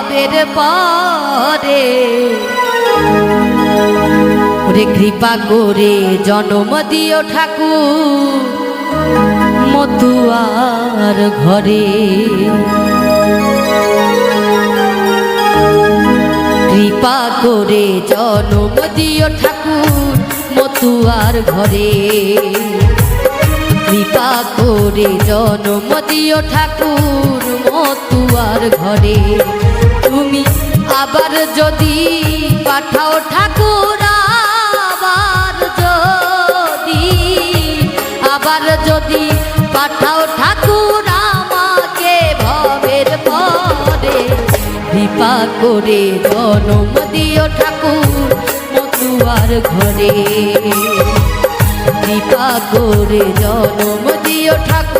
ভবের পরে। ওরে কৃপা করে জনম দিও ঠাকুর, মতুয়ার ঘরে। কৃপা করে জনম দিও ঠাকুর, মতুয়ার ঘরে। কৃপা করে জনম দিও ঠাকুর, মতুয়ার ঘরে। আবার যদি পাঠাও ঠাকুর আবার যদি আবার যদি পাঠাও ঠাকুর আমাকে ভবের পরে, কৃপা করে জনম দিও ঠাকুর মতুয়ার ঘরে। কৃপা করে জনম দিও ঠাকুর